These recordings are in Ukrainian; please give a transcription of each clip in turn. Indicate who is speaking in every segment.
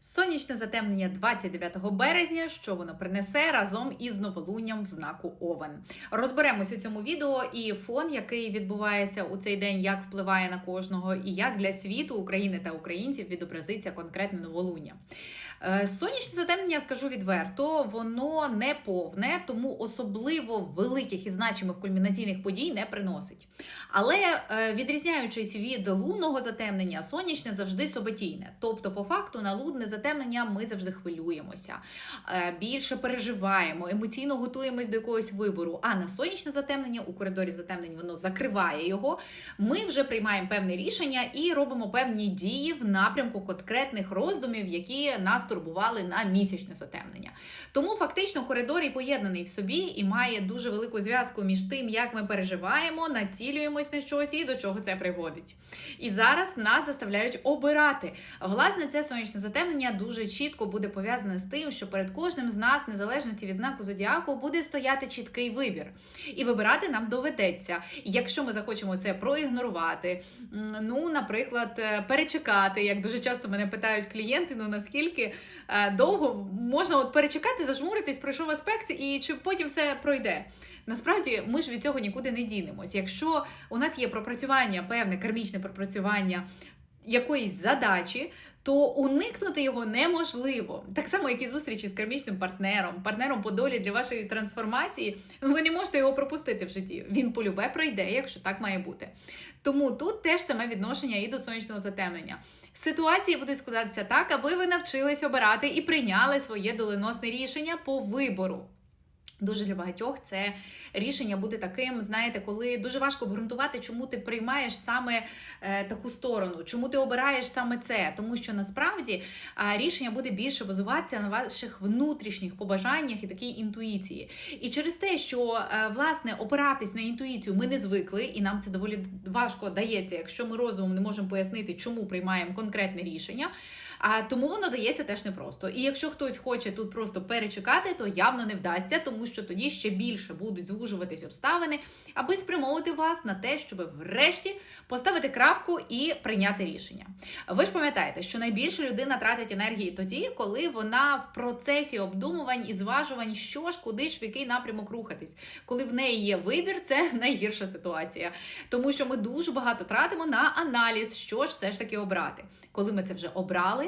Speaker 1: Сонячне затемнення 29 березня, що воно принесе разом із новолунням в знаку Овен. Розберемось у цьому відео і фон, який відбувається у цей день, як впливає на кожного, і як для світу України та українців відобразиться конкретне новолуння. Е, Сонячне затемнення, скажу відверто, воно не повне, тому особливо великих і значимих кульмінаційних подій не приносить. Але е, відрізняючись від лунного затемнення, сонячне завжди событійне. Тобто, по факту, на лунне затемнення ми завжди хвилюємося, е, більше переживаємо, емоційно готуємось до якогось вибору. А на сонячне затемнення у коридорі затемнень воно закриває його. Ми вже приймаємо певне рішення і робимо певні дії в напрямку конкретних роздумів, які нас турбували на місячне затемнення. Тому фактично коридор і поєднаний в собі і має дуже велику зв'язку між тим, як ми переживаємо, націлюємось на щось і до чого це приводить. І зараз нас заставляють обирати. Власне, це сонячне затемнення дуже чітко буде пов'язане з тим, що перед кожним з нас, незалежності від знаку зодіаку, буде стояти чіткий вибір. І вибирати нам доведеться. Якщо ми захочемо це проігнорувати, ну, наприклад, е, перечекати, як дуже часто мене питають клієнти, ну наскільки довго можна от перечекати, зажмуритись, пройшов аспект, і чи потім все пройде. Насправді ми ж від цього нікуди не дінемось. Якщо у нас є пропрацювання, певне кармічне пропрацювання якоїсь задачі, то уникнути його неможливо. Так само, як і зустрічі з кармічним партнером, партнером по долі для вашої трансформації, ну ви не можете його пропустити в житті. Він полюбе пройде, якщо так має бути. Тому тут теж саме відношення і до сонячного затемнення. Ситуації будуть складатися так, аби ви навчились обирати і прийняли своє доленосне рішення по вибору. Дуже для багатьох це рішення буде таким, знаєте, коли дуже важко обґрунтувати, чому ти приймаєш саме е, таку сторону, чому ти обираєш саме це. Тому що насправді рішення буде більше базуватися на ваших внутрішніх побажаннях і такій інтуїції. І через те, що е, власне опиратись на інтуїцію ми не звикли, і нам це доволі важко дається, якщо ми розумом не можемо пояснити, чому приймаємо конкретне рішення. А тому воно дається теж непросто. І якщо хтось хоче тут просто перечекати, то явно не вдасться, тому що тоді ще більше будуть звужуватись обставини, аби спрямовувати вас на те, щоб врешті поставити крапку і прийняти рішення. Ви ж пам'ятаєте, що найбільше людина тратить енергії тоді, коли вона в процесі обдумувань і зважувань, що ж, куди ж в який напрямок рухатись. Коли в неї є вибір, це найгірша ситуація, тому що ми дуже багато тратимо на аналіз, що ж все ж таки обрати. Коли ми це вже обрали,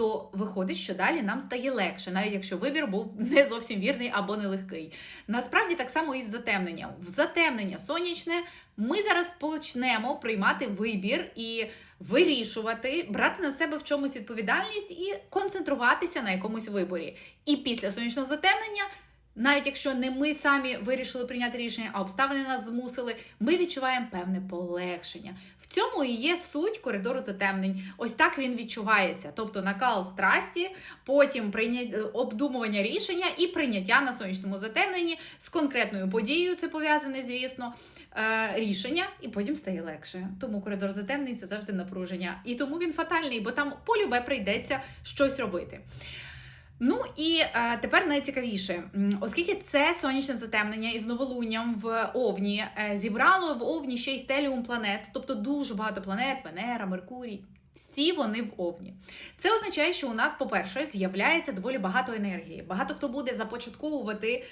Speaker 1: то виходить, що далі нам стає легше, навіть якщо вибір був не зовсім вірний або нелегкий. Насправді так само і з затемненням. В затемнення сонячне ми зараз почнемо приймати вибір і вирішувати, брати на себе в чомусь відповідальність і концентруватися на якомусь виборі. І після сонячного затемнення. Навіть якщо не ми самі вирішили прийняти рішення, а обставини нас змусили, ми відчуваємо певне полегшення. В цьому і є суть коридору затемнень. Ось так він відчувається. Тобто накал страсті, потім обдумування рішення і прийняття на сонячному затемненні з конкретною подією, це пов'язане, звісно. е, Рішення, і потім стає легше. Тому коридор затемнень це завжди напруження. І тому він фатальний, бо там полюбе прийдеться щось робити. Ну і е, тепер найцікавіше, оскільки це сонячне затемнення із новолунням в Овні е, зібрало в Овні ще й стеліум планет, тобто дуже багато планет, Венера, Меркурій. Всі вони в Овні. Це означає, що у нас, по-перше, з'являється доволі багато енергії. Багато хто буде започатковувати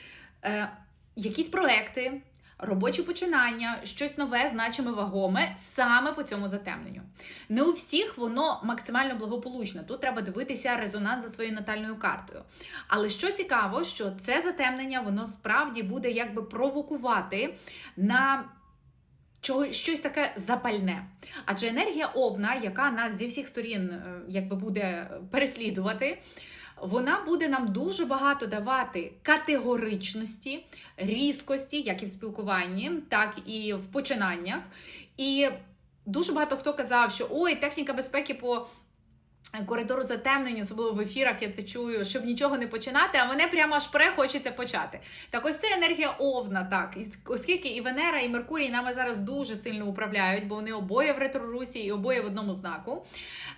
Speaker 1: е, якісь проекти, робочі починання, щось нове, значиме, вагоме саме по цьому затемненню. Не у всіх воно максимально благополучне. Тут треба дивитися резонанс за своєю натальною картою. Але що цікаво, що це затемнення воно справді буде якби провокувати на. Щось таке запальне, адже енергія овна, яка нас зі всіх сторін е, якби буде переслідувати, вона буде нам дуже багато давати категоричності, різкості, як і в спілкуванні, так і в починаннях. І дуже багато хто казав, що ой, техніка безпеки по коридору затемнення, особливо в ефірах, я це чую, щоб нічого не починати, а мене прямо аж пре хочеться почати. Так, ось це енергія Овна, так, оскільки і Венера, і Меркурій нами зараз дуже сильно управляють, бо вони обоє в ретрорусі і обоє в одному знаку.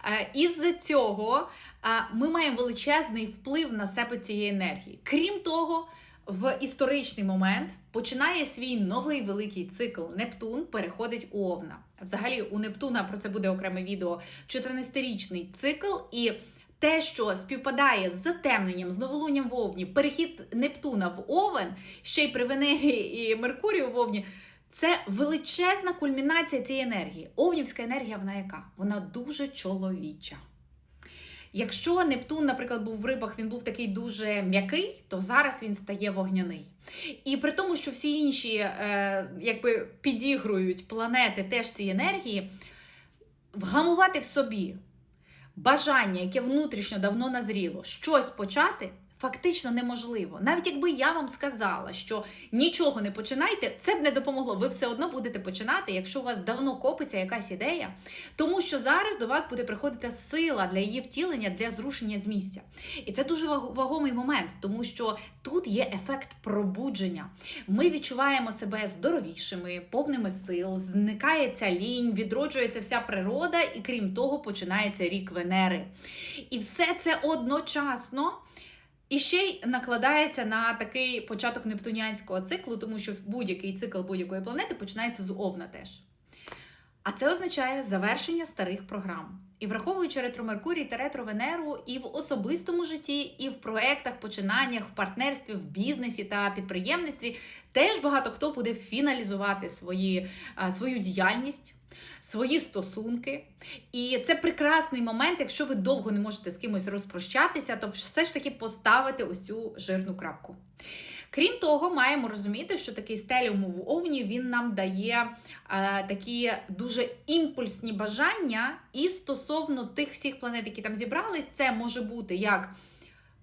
Speaker 1: Е, Із-за цього е, ми маємо величезний вплив на себе цієї енергії. Крім того, в історичний момент починає свій новий великий цикл. Нептун переходить у Овна. Взагалі, у Нептуна про це буде окреме відео. 14-річний цикл, і те, що співпадає з затемненням, з новолунням в Овні, перехід Нептуна в Овен, ще й при Венері і Меркурію в Овні. Це величезна кульмінація цієї енергії. Овнівська енергія, вона яка? Вона дуже чоловіча. Якщо Нептун, наприклад, був в рибах, він був такий дуже м'який, то зараз він стає вогняний. І при тому, що всі інші е, якби підігрують планети теж ці енергії, вгамувати в собі бажання, яке внутрішньо давно назріло, щось почати. Фактично неможливо. Навіть якби я вам сказала, що нічого не починайте, це б не допомогло. Ви все одно будете починати, якщо у вас давно копиться якась ідея, тому що зараз до вас буде приходити сила для її втілення, для зрушення з місця. І це дуже вагомий момент, тому що тут є ефект пробудження. Ми відчуваємо себе здоровішими, повними сил, зникає ця лінь, відроджується вся природа, і крім того, починається рік Венери. І все це одночасно. І ще й накладається на такий початок нептунянського циклу, тому що будь-який цикл будь-якої планети починається з Овна теж. А це означає завершення старих програм. І враховуючи ретро Меркурій та ретро Венеру і в особистому житті, і в проектах, починаннях, в партнерстві, в бізнесі та підприємництві, теж багато хто буде фіналізувати свої, свою діяльність свої стосунки. І це прекрасний момент, якщо ви довго не можете з кимось розпрощатися, то все ж таки поставити ось цю жирну крапку. Крім того, маємо розуміти, що такий стеліум в Овні він нам дає е, такі дуже імпульсні бажання, і стосовно тих всіх планет, які там зібрались, це може бути як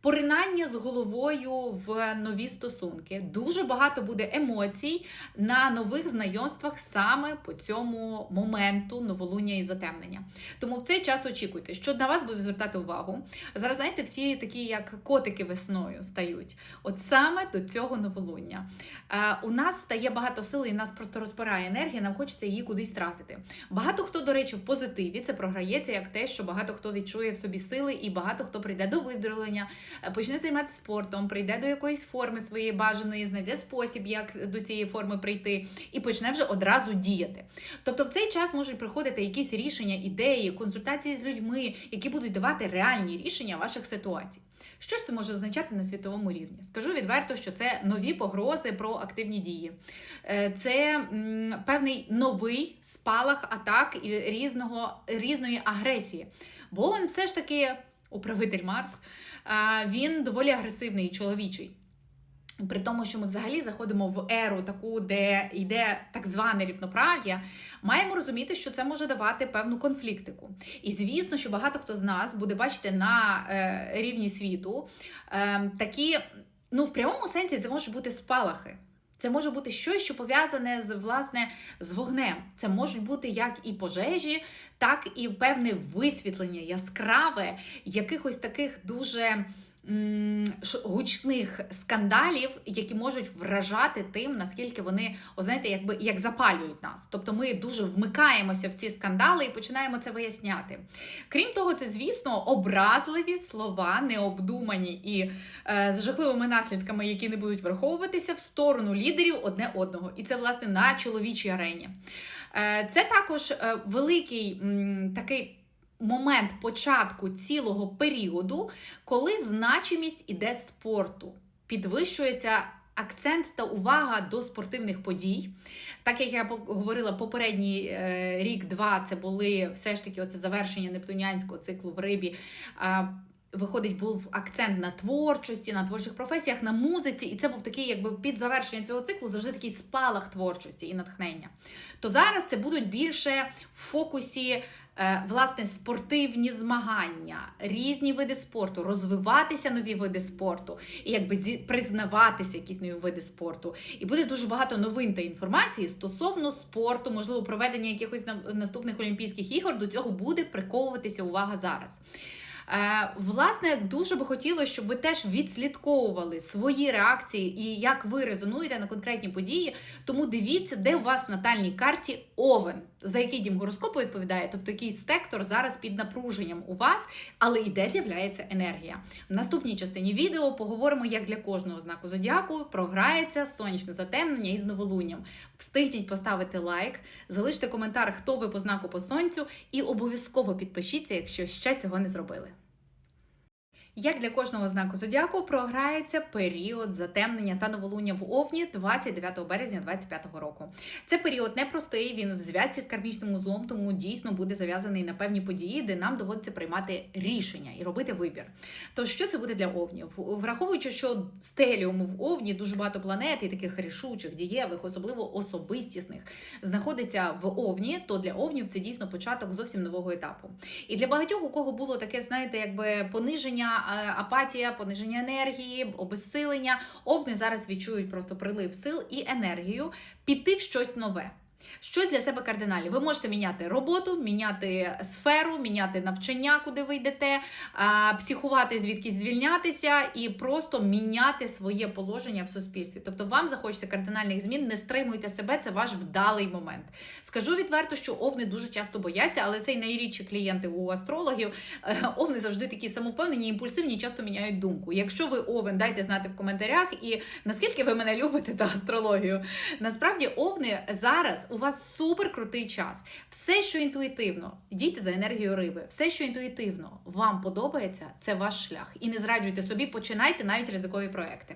Speaker 1: поринання з головою в нові стосунки. Дуже багато буде емоцій на нових знайомствах саме по цьому моменту новолуння і затемнення. Тому в цей час очікуйте, що на вас буде звертати увагу. Зараз, знаєте, всі такі, як котики весною стають. От саме до цього новолуння. Е, у нас стає багато сили, і нас просто розпирає енергія, нам хочеться її кудись тратити. Багато хто, до речі, в позитиві це програється як те, що багато хто відчує в собі сили, і багато хто прийде до виздоровлення. Е, почне займатися спортом, прийде до якоїсь форми своєї бажаної, знайде спосіб, як до цієї форми прийти, і почне вже одразу діяти. Тобто, в цей час можуть приходити якісь рішення, ідеї, консультації з людьми, які будуть давати реальні рішення ваших ситуацій. Що ж це може означати на світовому рівні? Скажу відверто, що це нові погрози про активні дії, е, це певний новий спалах атак і різного, різної агресії. Бо він все ж таки управитель Марс, він доволі агресивний і чоловічий. При тому, що ми взагалі заходимо в еру, таку, де йде так зване рівноправ'я, маємо розуміти, що це може давати певну конфліктику. І звісно, що багато хто з нас буде бачити на е, рівні світу е, такі, ну в прямому сенсі, це можуть бути спалахи. Це може бути щось, що пов'язане з власне з вогнем. Це можуть бути як і пожежі, так і певне висвітлення яскраве якихось таких дуже гучних скандалів, які можуть вражати тим, наскільки вони, о, знаєте, якби як запалюють нас. Тобто ми дуже вмикаємося в ці скандали і починаємо це виясняти. Крім того, це, звісно, образливі слова, необдумані і е, з жахливими наслідками, які не будуть враховуватися в сторону лідерів одне одного. І це, власне, на чоловічій арені. Е, Це також е, великий такий момент початку цілого періоду, коли значимість іде спорту, підвищується. Акцент та увага до спортивних подій. Так як я говорила, попередній е, рік-два це були все ж таки оце завершення нептунянського циклу в рибі. Виходить, був акцент на творчості, на творчих професіях, на музиці, і це був такий, якби під завершення цього циклу завжди такий спалах творчості і натхнення. То зараз це будуть більше в фокусі власне спортивні змагання, різні види спорту, розвиватися нові види спорту, і якби признаватися якісь нові види спорту. І буде дуже багато новин та інформації стосовно спорту, можливо, проведення якихось наступних Олімпійських ігор. До цього буде приковуватися увага зараз. Е, власне, дуже би хотілося, щоб ви теж відслідковували свої реакції і як ви резонуєте на конкретні події. Тому дивіться, де у вас в натальній карті овен, за який дім гороскопу відповідає, тобто який сектор зараз під напруженням у вас, але і де з'являється енергія. В наступній частині відео поговоримо, як для кожного знаку зодіаку програється сонячне затемнення із новолунням. Встигніть поставити лайк, залиште коментар, хто ви по знаку по сонцю, і обов'язково підпишіться, якщо ще цього не зробили. Як для кожного знаку зодіаку програється період затемнення та новолуння в Овні 29 березня 2025 року. Це період непростий, він в зв'язці з кармічним узлом, тому дійсно буде зав'язаний на певні події, де нам доводиться приймати рішення і робити вибір. То що це буде для овнів? Враховуючи, що стеліуму в Овні дуже багато планет і таких рішучих, дієвих, особливо особистісних, знаходиться в Овні, то для овнів це дійсно початок зовсім нового етапу. І для багатьох, у кого було таке, знаєте, якби пониження апатія, пониження енергії, обезсилення. Овни зараз відчують просто прилив сил і енергію піти в щось нове. Щось для себе кардинальне. Ви можете міняти роботу, міняти сферу, міняти навчання, куди ви йдете, психувати, звідкись звільнятися і просто міняти своє положення в суспільстві. Тобто, вам захочеться кардинальних змін, не стримуйте себе, це ваш вдалий момент. Скажу відверто, що овни дуже часто бояться, але це й найрідші клієнти у астрологів. Е, овни завжди такі самовпевнені, імпульсивні, часто міняють думку. Якщо ви овен, дайте знати в коментарях і наскільки ви мене любите та астрологію. Насправді, овни зараз у вас вас супер крутий час. Все, що інтуїтивно, йдіть за енергією риби, все, що інтуїтивно вам подобається, це ваш шлях. І не зраджуйте собі, починайте навіть ризикові проекти.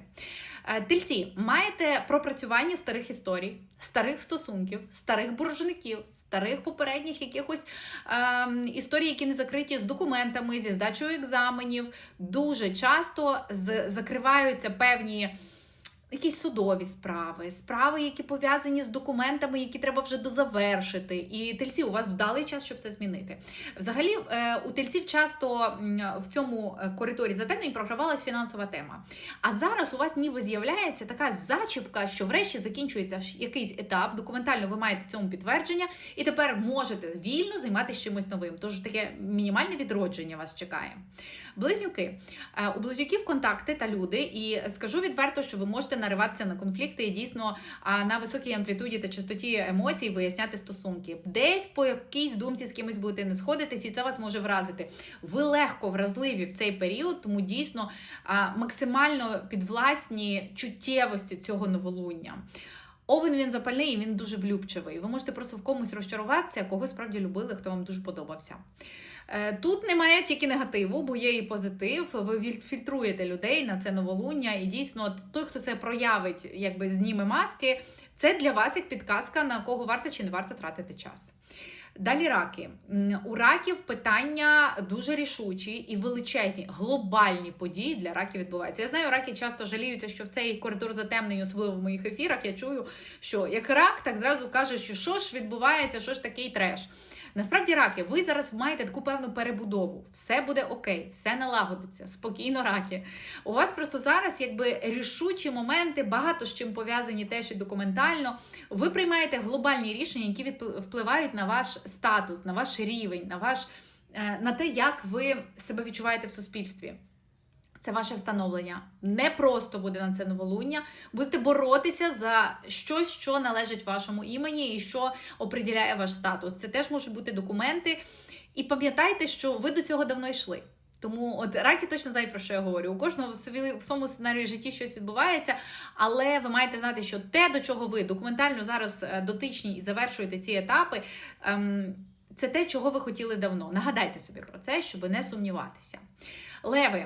Speaker 1: Е, тельці, маєте пропрацювання старих історій, старих стосунків, старих боржників, старих попередніх якихось е, історій, які не закриті з документами, зі здачею екзаменів. Дуже часто з, закриваються певні якісь судові справи, справи, які пов'язані з документами, які треба вже дозавершити. І тельці, у вас вдалий час, щоб це змінити. Взагалі, е, у тельців часто в цьому е, коридорі затемнень програвалась фінансова тема. А зараз у вас ніби з'являється така зачіпка, що врешті закінчується якийсь етап. Документально ви маєте цьому підтвердження, і тепер можете вільно займатися чимось новим. Тож таке мінімальне відродження вас чекає. Близнюки. Е, у близнюків контакти та люди, і скажу відверто, що ви можете нариватися на конфлікти і дійсно на високій амплітуді та частоті емоцій виясняти стосунки. Десь по якійсь думці з кимось будете не сходитись, і це вас може вразити. Ви легко вразливі в цей період, тому дійсно максимально підвласні чуттєвості цього новолуння. Овен він запальний, і він дуже влюбчивий. Ви можете просто в комусь розчаруватися, кого справді любили, хто вам дуже подобався. Е, тут немає тільки негативу, бо є і позитив. Ви фільтруєте людей на це новолуння, і дійсно той, хто це проявить, якби зніме маски, це для вас як підказка, на кого варто чи не варто тратити час. Далі раки. У раків питання дуже рішучі і величезні, глобальні події для раків відбуваються. Я знаю, раки часто жаліються, що в цей коридор затемнень, особливо в моїх ефірах, я чую, що як рак, так зразу каже, що що ж відбувається, що ж такий треш. Насправді, раки, ви зараз маєте таку певну перебудову. Все буде окей, все налагодиться, спокійно, раки. У вас просто зараз якби рішучі моменти, багато з чим пов'язані теж і документально. Ви приймаєте глобальні рішення, які впливають на ваш статус, на ваш рівень, на ваш. Е, на те, як ви себе відчуваєте в суспільстві. Це ваше встановлення. Не просто буде на це новолуння. Будете боротися за щось, що належить вашому імені і що оприділяє ваш статус. Це теж можуть бути документи. І пам'ятайте, що ви до цього давно йшли. Тому от раки точно знають, про що я говорю. У кожного в своєму сценарії житті щось відбувається, але ви маєте знати, що те, до чого ви документально зараз е, дотичні і завершуєте ці етапи. Ем, це те, чого ви хотіли давно. Нагадайте собі про це, щоб не сумніватися. Леви,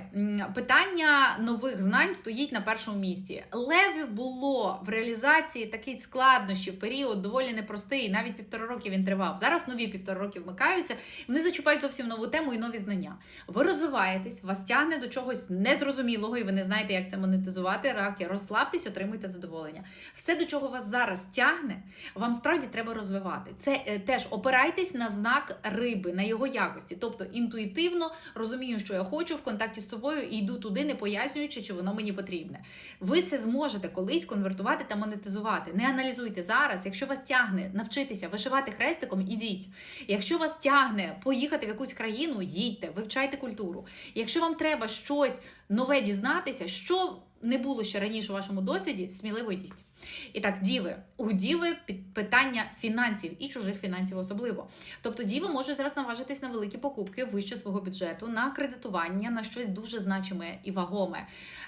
Speaker 1: питання нових знань стоїть на першому місці. Левів було в реалізації такий складнощі в період доволі непростий. Навіть півтора роки він тривав. Зараз нові півтора роки вмикаються, вони зачіпають зовсім нову тему і нові знання. Ви розвиваєтесь, вас тягне до чогось незрозумілого, і ви не знаєте, як це монетизувати. Раки, розслабтесь, отримуйте задоволення. Все, до чого вас зараз тягне, вам справді треба розвивати. Це е, теж опирайтесь на знак риби, на його якості, тобто інтуїтивно розумію, що я хочу контакті з собою і йду туди, не пояснюючи, чи воно мені потрібне. Ви це зможете колись конвертувати та монетизувати. Не аналізуйте зараз. Якщо вас тягне навчитися вишивати хрестиком, ідіть. Якщо вас тягне поїхати в якусь країну, їдьте, вивчайте культуру. Якщо вам треба щось нове дізнатися, що не було ще раніше у вашому досвіді, сміливо йдіть. І так, діви, у діви питання фінансів і чужих фінансів особливо. Тобто, діва може зараз наважитись на великі покупки вище свого бюджету, на кредитування, на щось дуже значиме і вагоме.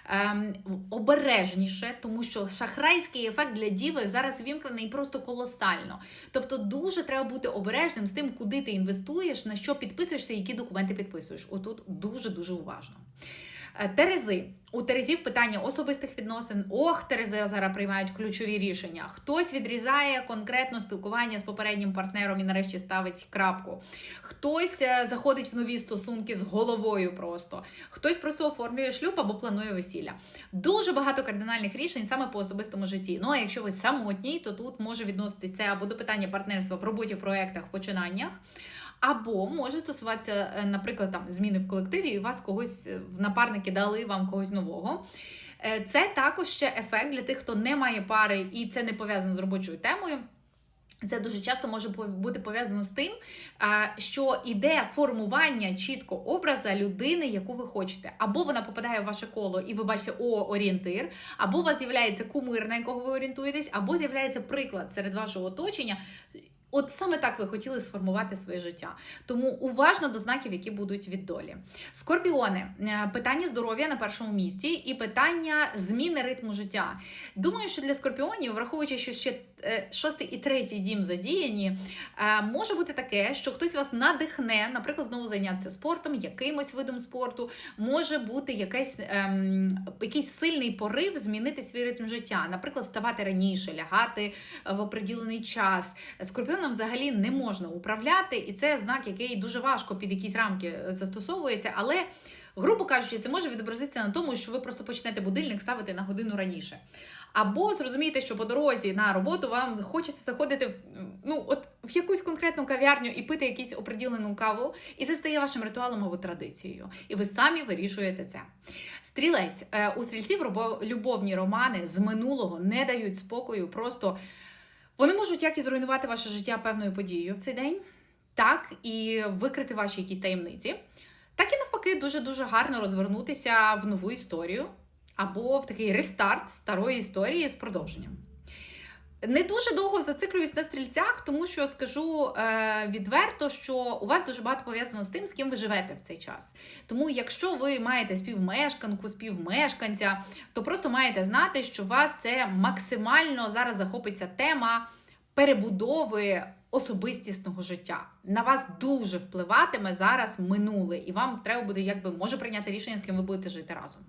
Speaker 1: Ем, Обережніше, тому що шахрайський ефект для діви зараз вімкнений просто колосально. Тобто, дуже треба бути обережним з тим, куди ти інвестуєш, на що підписуєшся, які документи підписуєш. Отут дуже дуже уважно. Е, Терези. У Терезів питання особистих відносин. Ох, Терези зараз приймають ключові рішення. Хтось відрізає конкретно спілкування з попереднім партнером і нарешті ставить крапку. Хтось е, заходить в нові стосунки з головою просто. Хтось просто оформлює шлюб або планує весілля. Дуже багато кардинальних рішень саме по особистому житті. Ну а якщо ви самотній, то тут може відноситися або до питання партнерства в роботі, проектах, починаннях. Або може стосуватися, е, наприклад, там зміни в колективі, і вас когось е, напарники дали вам когось нового. Е, Це також ще ефект для тих, хто не має пари, і це не пов'язано з робочою темою. Це дуже часто може бути пов'язано з тим, що іде формування чітко образа людини, яку ви хочете. Або вона попадає в ваше коло, і ви бачите о орієнтир, або у вас з'являється кумир, на якого ви орієнтуєтесь, або з'являється приклад серед вашого оточення. От саме так ви хотіли сформувати своє життя. Тому уважно до знаків, які будуть від долі. Скорпіони, е, питання здоров'я на першому місці і питання зміни ритму життя. Думаю, що для скорпіонів, враховуючи, що ще шостий і третій дім задіяні, е, може бути таке, що хтось вас надихне, наприклад, знову зайнятися спортом, якимось видом спорту, може бути якийсь, ем, якийсь сильний порив змінити свій ритм життя, наприклад, вставати раніше, лягати е, в оприділений час. Скорпіоном взагалі не можна управляти, і це знак, який дуже важко під якісь рамки е, застосовується, але. Грубо кажучи, це може відобразитися на тому, що ви просто почнете будильник ставити на годину раніше. Або зрозумієте, що по дорозі на роботу вам хочеться заходити ну, от, в якусь конкретну кав'ярню і пити якусь оприділену каву, і це стає вашим ритуалом або традицією. І ви самі вирішуєте це. Стрілець Е, у стрільців любовні романи з минулого не дають спокою. Просто вони можуть як і зруйнувати ваше життя певною подією в цей день, так і викрити ваші якісь таємниці. Так і навпаки, дуже дуже гарно розвернутися в нову історію або в такий рестарт старої історії з продовженням. Не дуже довго зациклююсь на стрільцях, тому що скажу е, відверто, що у вас дуже багато пов'язано з тим, з ким ви живете в цей час. Тому, якщо ви маєте співмешканку, співмешканця, то просто маєте знати, що вас це максимально зараз захопиться тема перебудови особистісного життя. На вас дуже впливатиме зараз минуле, і вам треба буде, якби може прийняти рішення, з ким ви будете жити разом.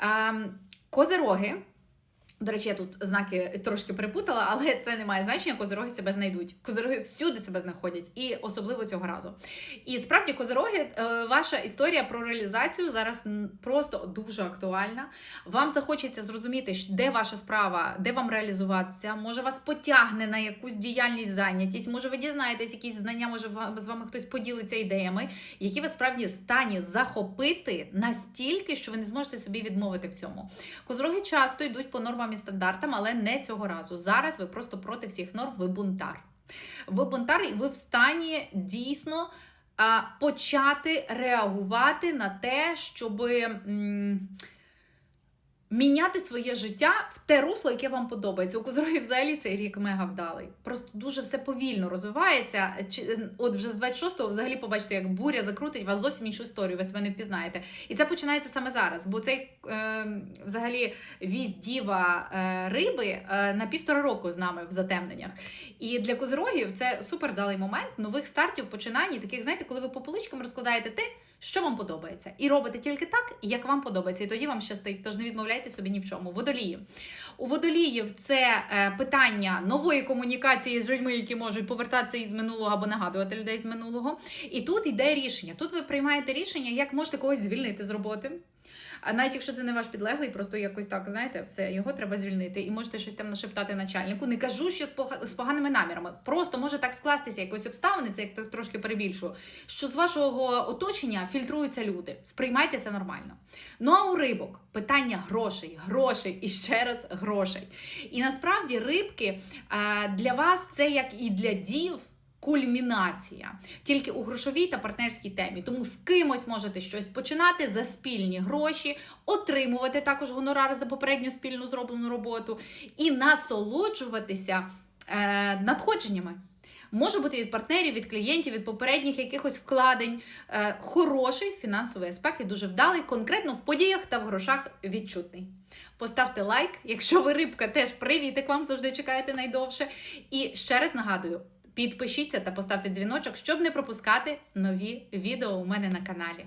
Speaker 1: Ем, козироги. До речі, я тут знаки трошки перепутала, але це не має значення. Козироги себе знайдуть. Козироги всюди себе знаходять, і особливо цього разу. І справді, козироги, е, ваша історія про реалізацію зараз просто дуже актуальна. Вам захочеться зрозуміти, де ваша справа, де вам реалізуватися. Може, вас потягне на якусь діяльність, зайнятість. Може, ви дізнаєтесь якісь знання, може з вами хтось поділиться ідеями, які ви справді стані захопити настільки, що ви не зможете собі відмовити в цьому. Козроги часто йдуть по нормам і стандартам, але не цього разу. Зараз ви просто проти всіх норм, ви бунтар. Ви бунтар, і ви в стані дійсно почати реагувати на те, щоб міняти своє життя в те русло, яке вам подобається. У Козорогів взагалі цей рік мега вдалий. Просто дуже все повільно розвивається. От вже з 26-го взагалі побачите, як буря закрутить вас зовсім іншу історію, ви себе не впізнаєте. І це починається саме зараз, бо цей е, взагалі вість діва е, риби е, на півтора року з нами в затемненнях. І для козирогів це супердалий момент нових стартів, починань, таких, знаєте, коли ви по поличкам розкладаєте те, що вам подобається, і робите тільки так, як вам подобається, і тоді вам щастить. Тож не відмовляйте собі ні в чому. Водолії. У водоліїв це е, питання нової комунікації з людьми, які можуть повертатися із минулого або нагадувати людей з минулого. І тут йде рішення. Тут ви приймаєте рішення, як можете когось звільнити з роботи. А навіть якщо це не ваш підлеглий, просто якось так, знаєте, все, його треба звільнити, і можете щось там нашептати начальнику. Не кажу, що з поганими намірами. Просто може так скластися якось обставини, це як трошки перебільшую, що з вашого оточення фільтруються люди. Сприймайте це нормально. Ну а у рибок питання грошей, грошей і ще раз грошей. І насправді рибки для вас це як і для дів. Кульмінація тільки у грошовій та партнерській темі. Тому з кимось можете щось починати за спільні гроші, отримувати також гонорар за попередню спільну зроблену роботу і насолоджуватися е, надходженнями. Може бути від партнерів, від клієнтів, від попередніх якихось вкладень. Е, хороший фінансовий аспект і дуже вдалий, конкретно в подіях та в грошах відчутний. Поставте лайк, якщо ви рибка, теж привітик вам завжди чекаєте найдовше. І ще раз нагадую: підпишіться та поставте дзвіночок, щоб не пропускати нові відео у мене на каналі.